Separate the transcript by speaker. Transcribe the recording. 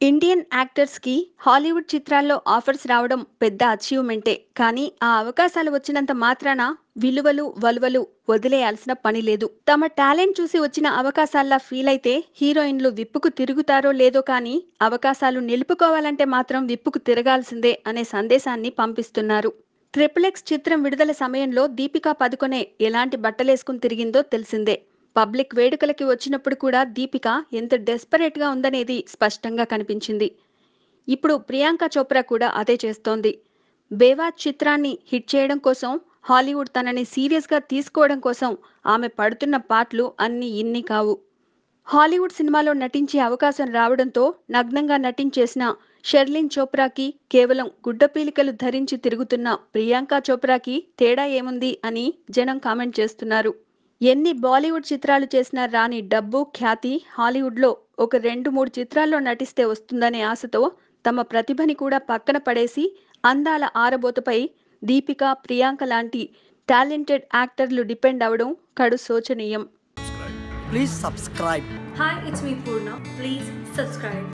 Speaker 1: Indian యాక్టర్స్‌కి Hollywood చిత్రాల్లో offers రావడం పెద్ద అచీవ్‌మెంటే. కానీ ఆ అవకాశాలు వచ్చినంత మాత్రాన విలువలు, వలువలు వదిలేయాల్సిన పని లేదు. తమ టాలెంట్ చూసి వచ్చిన అవకాశాల్లా అయితే హీరోయిన్‌లు విప్పుకు తిరుగుతారో లేదో కానీ అవకాశాలు నిలుపుకోవాలంటే మాత్రం విప్పుకు తిరగాల్సిందే అనే సందేశాన్ని పంపిస్తున్నారు. 'ట్రిపుల్ ఎక్స్' చిత్రం విడుదల సమయంలో దీపికా పదుకొనే ఎలాంటి బట్టలేసుకుని తిరిగిందో తెలిసిందే. పబ్లిక్ వేడుకలకి వచ్చినప్పుడు కూడా దీపిక ఎంత డెస్పరేట్‌గా ఉందనేది స్పష్టంగా కనిపించింది. ఇప్పుడు ప్రియాంక చోప్రా కూడా అదే చేస్తోంది. 'బేవాచ్' చిత్రాన్ని హిట్ చేయడం కోసం హాలీవుడ్ తనని సీరియస్‌గా తీసుకోవడం కోసం ఆమె పడుతున్న పాట్లు అన్నీ ఇన్ని కావు. హాలీవుడ్ సినిమాలో నటించే అవకాశం రావడంతో నగ్నంగా నటించేసిన షెర్లిన్ చోప్రాకి, కేవలం గుడ్డపీలికలు ధరించి తిరుగుతున్న ప్రియాంక చోప్రాకి తేడా ఏముంది అని జనం కామెంట్ చేస్తున్నారు. ఎన్ని బాలీవుడ్ చిత్రాలు చేసినా రాని డబ్బు, ఖ్యాతి హాలీవుడ్‌లో ఒక రెండు మూడు చిత్రాల్లో నటిస్తే వస్తుందనే ఆశతో తమ ప్రతిభని కూడా పక్కన పడేసి అందాల ఆరబోతపై దీపిక, ప్రియాంక లాంటి టాలెంటెడ్ యాక్టర్లు డిపెండ్ అవ్వడం కడు శోచనీయం.
Speaker 2: Me Purna. Please subscribe.